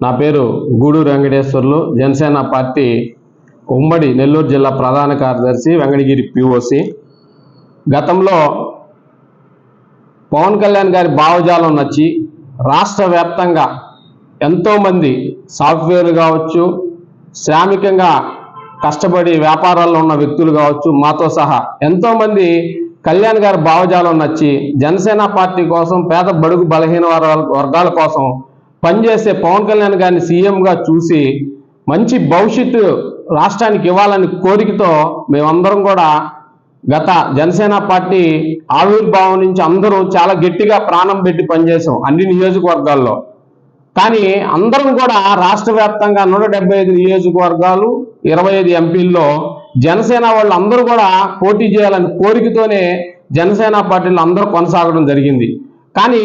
నా పేరు గూడూరు వెంకటేశ్వర్లు. జనసేన పార్టీ ఉమ్మడి నెల్లూరు జిల్లా ప్రధాన కార్యదర్శి వెంకటగిరి పిఓసి గతంలో పవన్ కళ్యాణ్ గారి భావజాలం నచ్చి రాష్ట్ర వ్యాప్తంగా ఎంతోమంది సాఫ్ట్వేర్ కావచ్చు శ్రామికంగా కష్టపడి వ్యాపారాల్లో ఉన్న వ్యక్తులు కావచ్చు మాతో సహా ఎంతోమంది కళ్యాణ్ గారి భావజాలం నచ్చి జనసేన పార్టీ కోసం పేద బడుగు బలహీన వర్గాల- వర్గాల కోసం పనిచేసే పవన్ కళ్యాణ్ గారిని సీఎంగా చూసి మంచి భవిష్యత్తు రాష్ట్రానికి ఇవ్వాలని కోరికతో మేమందరం కూడా గత జనసేన పార్టీ ఆవిర్భావం నుంచి అందరూ చాలా గట్టిగా ప్రాణం పెట్టి పనిచేసాం అన్ని నియోజకవర్గాల్లో. కానీ అందరం కూడా రాష్ట్ర వ్యాప్తంగా నూట డెబ్బై ఐదు నియోజకవర్గాలు ఇరవై ఐదు ఎంపీల్లో జనసేన వాళ్ళు అందరూ కూడా పోటీ చేయాలని కోరికతోనే జనసేన పార్టీలు అందరూ కొనసాగడం జరిగింది. కానీ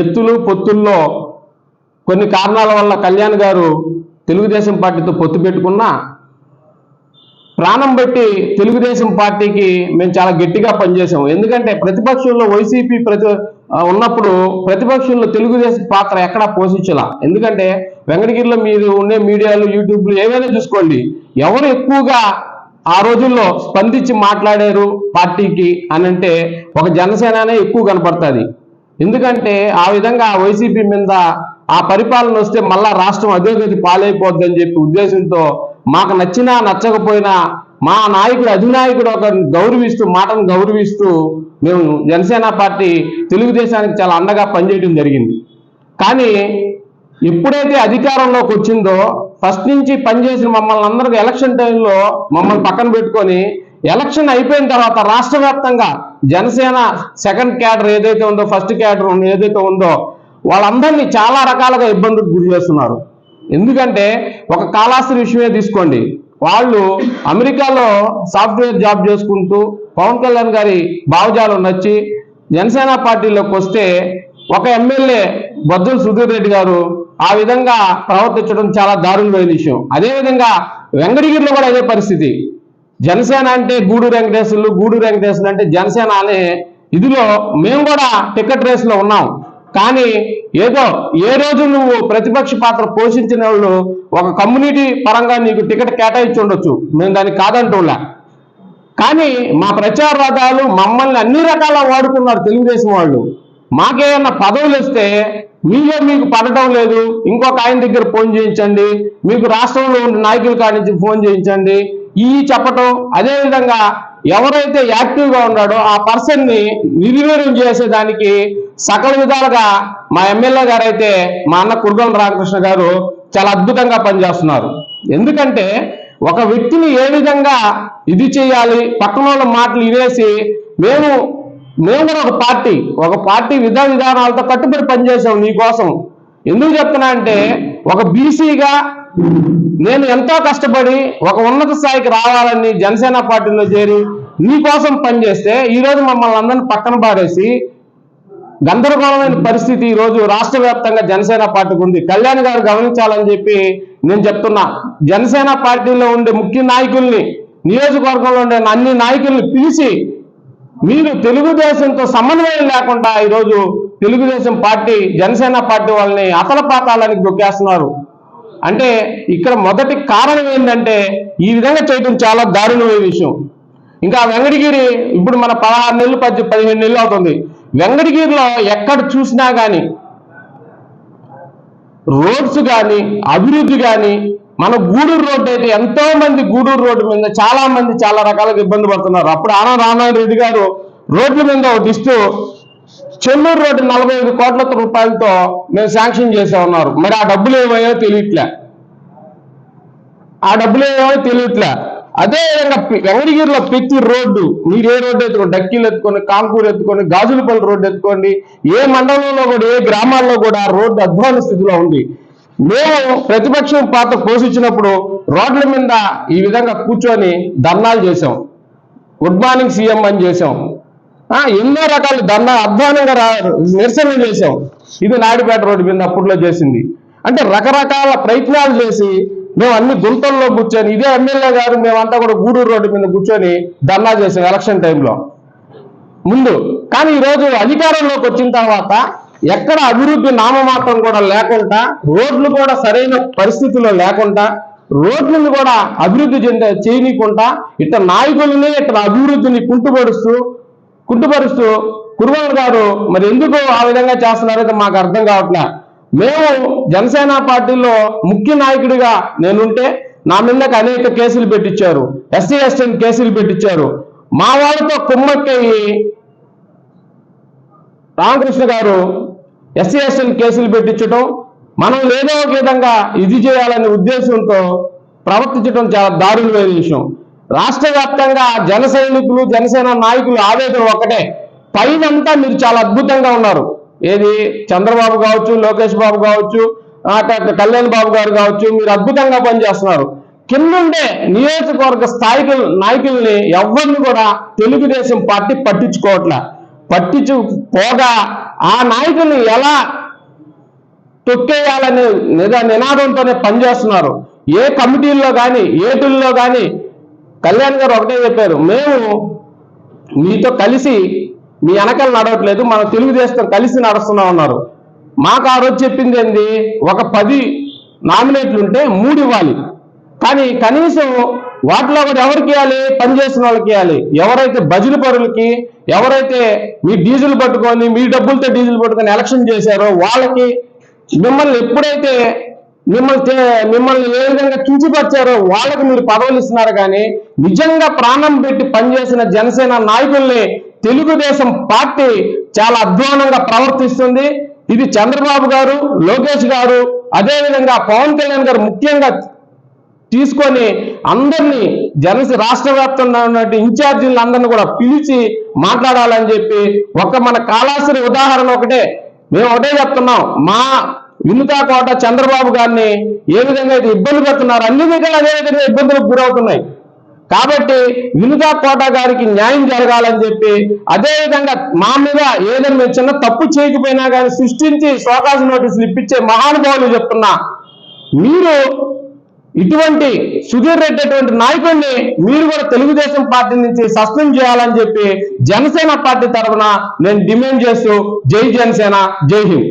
ఎత్తులు పొత్తుల్లో కొన్ని కారణాల వల్ల కళ్యాణ్ గారు తెలుగుదేశం పార్టీతో పొత్తు పెట్టుకున్నా ప్రాణం పెట్టి తెలుగుదేశం పార్టీకి మేము చాలా గట్టిగా పనిచేసాము ఎందుకంటే ప్రతిపక్షంలో వైసీపీ ప్రతి ఉన్నప్పుడు ప్రతిపక్షంలో తెలుగుదేశం పాత్ర ఎక్కడా పోషించలా. ఎందుకంటే వెంకటగిరిలో మీరు ఉండే మీడియాలు యూట్యూబ్లు ఏవైనా చూసుకోండి ఎవరు ఎక్కువగా ఆ రోజుల్లో స్పందించి మాట్లాడారు పార్టీకి అని అంటే ఒక జనసేననే ఎక్కువ కనపడుతుంది. ఎందుకంటే ఆ విధంగా వైసీపీ మీద ఆ పరిపాలన వస్తే మళ్ళా రాష్ట్రం అధోగతి పాలైపోద్ది అని చెప్పి ఉద్దేశంతో మాకు నచ్చినా నచ్చకపోయినా మా నాయకుడు అధినాయకుడు ఒక గౌరవిస్తూ మాటను గౌరవిస్తూ మేము జనసేన పార్టీ తెలుగుదేశానికి చాలా అండగా పనిచేయడం జరిగింది. కానీ ఎప్పుడైతే అధికారంలోకి వచ్చిందో ఫస్ట్ నుంచి పనిచేసిన మమ్మల్ని అందరికీ ఎలక్షన్ టైంలో మమ్మల్ని పక్కన పెట్టుకొని ఎలక్షన్ అయిపోయిన తర్వాత రాష్ట్ర వ్యాప్తంగా జనసేన సెకండ్ క్యాడర్ ఏదైతే ఉందో ఫస్ట్ క్యాడర్ ఏదైతే ఉందో వాళ్ళందరినీ చాలా రకాలుగా ఇబ్బందులకు గురి చేస్తున్నారు. ఎందుకంటే ఒక కాలాస్త్రి విషయమే తీసుకోండి. వాళ్ళు అమెరికాలో సాఫ్ట్వేర్ జాబ్ చేసుకుంటూ పవన్ కళ్యాణ్ గారి భావజాలం నచ్చి జనసేన పార్టీలోకి వస్తే ఒక ఎమ్మెల్యే బొజ్జల సుధీర్ రెడ్డి గారు ఆ విధంగా ప్రవర్తించడం చాలా దారుణమైన విషయం. అదేవిధంగా వెంకటగిరిలో కూడా అదే పరిస్థితి. జనసేన అంటే గూడూరు వెంకటేశ్వర్లు గూడూరు వెంకటేశ్వర్లు అంటే జనసేన అనే ఇదిలో మేము కూడా టికెట్ రేస్లో ఉన్నాం. కానీ ఏదో ఏ రోజు నువ్వు ప్రతిపక్ష పాత్ర పోషించిన వాళ్ళు ఒక కమ్యూనిటీ పరంగా నీకు టికెట్ కేటాయించి ఉండొచ్చు. మేము దానికి కాదంటూలా కానీ మా ప్రచార రథాలు మమ్మల్ని అన్ని రకాల వాడుకున్నారు తెలుగుదేశం వాళ్ళు. మాకేమన్నా పదవులు ఇస్తే మీలో మీకు పడటం లేదు. ఇంకొక ఆయన దగ్గర ఫోన్ చేయించండి. మీకు రాష్ట్రంలో ఉన్న నాయకుల కాడి నుంచి ఫోన్ చేయించండి. ఈ చెప్పటం అదేవిధంగా ఎవరైతే యాక్టివ్గా ఉన్నాడో ఆ పర్సన్ని నిర్వీర్యం చేసేదానికి సకల విధాలుగా మా ఎమ్మెల్యే గారు అయితే మా అన్న కుర్గం రామకృష్ణ గారు చాలా అద్భుతంగా పనిచేస్తున్నారు. ఎందుకంటే ఒక వ్యక్తిని ఏ విధంగా ఇది చేయాలి పక్కన వాళ్ళ మాటలు ఇవేసి మేము మేము కూడా ఒక పార్టీ ఒక పార్టీ విధా విధానాలతో కట్టుబడి పనిచేసాం నీకోసం ఎందుకు చెప్తున్నా అంటే ఒక బీసీగా నేను ఎంతో కష్టపడి ఒక ఉన్నత స్థాయికి రావాలని జనసేన పార్టీలో చేరి నీ కోసం పనిచేస్తే ఈరోజు మమ్మల్ని అందరిని పక్కన పారేసి గందరగోళమైన పరిస్థితి ఈ రోజు రాష్ట్ర వ్యాప్తంగా జనసేన పార్టీకి ఉంది. కళ్యాణ్ గారు గమనించాలని చెప్పి నేను చెప్తున్నా. జనసేన పార్టీలో ఉండే ముఖ్య నాయకుల్ని నియోజకవర్గంలో ఉండే అన్ని నాయకుల్ని పిలిచి మీరు తెలుగుదేశంతో సమన్వయం లేకుండా ఈరోజు తెలుగుదేశం పార్టీ జనసేన పార్టీ వాళ్ళని అతలపాతాలని దొక్కేస్తున్నారు. అంటే ఇక్కడ మొదటి కారణం ఏంటంటే ఈ విధంగా చేయడం చాలా దారుణమైన విషయం. ఇంకా వెంకటగిరి ఇప్పుడు మన పదహారు నెలలు పది పదిహేను నెలలు అవుతుంది. వెంకటగిరిలో ఎక్కడ చూసినా కానీ రోడ్స్ కానీ అభివృద్ధి కానీ మన గూడూరు రోడ్డు అయితే ఎంతో మంది గూడూరు రోడ్డు మీద చాలా మంది చాలా రకాలుగా ఇబ్బంది పడుతున్నారు. అప్పుడు ఆన రామారెడ్డి రెడ్డి గారు రోడ్ల మీద ఒకటి ఇస్తూ చెన్నూరు రోడ్డు నలభై ఐదు కోట్ల రూపాయలతో మేము శాంక్షన్ చేసే ఉన్నారు మరి ఆ డబ్బులు ఏమయ్యో తెలియట్లే. ఆ డబ్బులు ఏమో తెలియట్లే. అదే విధంగా పి- ప్రతి రోడ్డు మీరు ఏ రోడ్డు ఎత్తుకోండి? డక్కీలు ఎత్తుకోండి కాంకూరు ఎత్తుకోండి గాజులపల్లి రోడ్డు ఎత్తుకోండి ఏ మండలంలో కూడా ఏ గ్రామాల్లో కూడా రోడ్డు అధ్వాన స్థితిలో ఉంది. మేము ప్రతిపక్షం పాత్ర పోషించినప్పుడు రోడ్ల మీద ఈ విధంగా కూర్చొని ధర్నాలు చేసాం గుడ్ మార్నింగ్ సీఎం అని చేశాం. ఎన్నో రకాల ధర్నా అధ్వానంగా రా నిరసన చేశాం. ఇది నాయుడుపేట రోడ్డు మీద అప్పట్లో చేసింది. అంటే రకరకాల ప్రయత్నాలు చేసి మేము అన్ని గుంతల్లో కూర్చొని ఇదే ఎమ్మెల్యే గారు మేమంతా కూడా గూడూరు రోడ్డు మీద కూర్చొని ధర్నా చేసాం ఎలక్షన్ టైంలో. ముందు కానీ ఈరోజు అధికారంలోకి వచ్చిన తర్వాత ఎక్కడ అభివృద్ధి నామమాత్రం కూడా లేకుండా రోడ్లు కూడా సరైన పరిస్థితుల్లో లేకుండా రోడ్లను కూడా అభివృద్ధి చెంది చేయనీయకుండా ఇట్ట నాయకులని ఇట్ట అభివృద్ధిని కుంటుపరుస్తూ కుంటుపరుస్తూ కురువారు గారు మరి ఎందుకు ఆ విధంగా చేస్తున్నారైతే మాకు అర్థం కావట్లే. మేము జనసేన పార్టీలో ముఖ్య నాయకుడిగా నేనుంటే నా మీదకి అనేక కేసులు పెట్టించారు ఎస్సీ ఎస్టీ కేసులు పెట్టించారు మా వాళ్ళతో కుమ్మక్కయ్యి రామకృష్ణ గారు ఎస్సీ ఎస్టీని కేసులు పెట్టించడం మనం ఏదో ఒక విధంగా ఇది చేయాలనే ఉద్దేశంతో ప్రవర్తించడం చాలా దారుణమైన విషయం. రాష్ట్ర వ్యాప్తంగా జన సైనికులు జనసేన నాయకులు ఆవేదన ఒకటే పైనంతా మీరు చాలా అద్భుతంగా ఉన్నారు. ఏది? చంద్రబాబు కావచ్చు లోకేష్ బాబు కావచ్చు కళ్యాణ్ బాబు గారు కావచ్చు మీరు అద్భుతంగా పనిచేస్తున్నారు. కిందుండే నియోజకవర్గ స్థాయికి నాయకుల్ని ఎవరిని కూడా తెలుగుదేశం పార్టీ పట్టించుకోవట్లే. పట్టించు పోగా ఆ నాయకుల్ని ఎలా తొక్కేయాలనే నినాదంతోనే పనిచేస్తున్నారు. ఏ కమిటీల్లో కానీ ఏటుల్లో కానీ కళ్యాణ్ గారు ఒకటే చెప్పారు మేము మీతో కలిసి మీ వెనకాల నడవట్లేదు మన తెలుగుదేశం కలిసి నడుస్తున్నాం అన్నారు. మాకు ఆ రోజు చెప్పింది ఏంది? ఒక పది నామినేట్లు ఉంటే మూడు ఇవ్వాలి. కానీ కనీసం వాటిలో కూడా ఎవరికి ఇవ్వాలి? పనిచేసిన వాళ్ళకి ఇవ్వాలి. ఎవరైతే బజులు పరులకి ఎవరైతే మీ డీజిల్ పట్టుకొని మీ డబ్బులతో డీజిల్ పట్టుకొని ఎలక్షన్ చేశారో వాళ్ళకి మిమ్మల్ని ఎప్పుడైతే మిమ్మల్ని మిమ్మల్ని ఏ విధంగా కించిపరిచారో వాళ్ళకి మీరు పదవులు ఇస్తున్నారు కానీ నిజంగా ప్రాణం పెట్టి పనిచేసిన జనసేన నాయకుల్ని తెలుగుదేశం పార్టీ చాలా అధ్వానంగా ప్రవర్తిస్తుంది. ఇది చంద్రబాబు గారు లోకేష్ గారు అదేవిధంగా పవన్ కళ్యాణ్ గారు ముఖ్యంగా తీసుకొని అందరినీ జనస రాష్ట్ర వ్యాప్తంగా ఉన్నటువంటి ఇన్ఛార్జీలను అందరినీ కూడా పిలిచి మాట్లాడాలని చెప్పి ఒక మన కాళాశ్రీ ఉదాహరణ ఒకటే. మేము ఒకటే చెప్తున్నాం. మా వినుతా కోట చంద్రబాబు గారిని ఏ విధంగా అయితే ఇబ్బంది పెడుతున్నారు అన్ని విధాలు అదే విధంగా ఇబ్బందులకు గురవుతున్నాయి. కాబట్టి వినుతా కోట గారికి న్యాయం జరగాలని చెప్పి అదేవిధంగా మా మీద ఏదైనా చిన్న తప్పు చేయకపోయినా కానీ సృష్టించి శోకాశ నోటీసులు ఇప్పించే మహానుభావులు చెప్తున్నా మీరు ఇటువంటి సుధీర్ రెడ్డి అటువంటి నాయకుడిని మీరు కూడా తెలుగుదేశం పార్టీ నుంచి సస్పెండ్ చేయాలని చెప్పి జనసేన పార్టీ తరఫున నేను డిమాండ్ చేస్తూ జై జనసేన జై హింద్.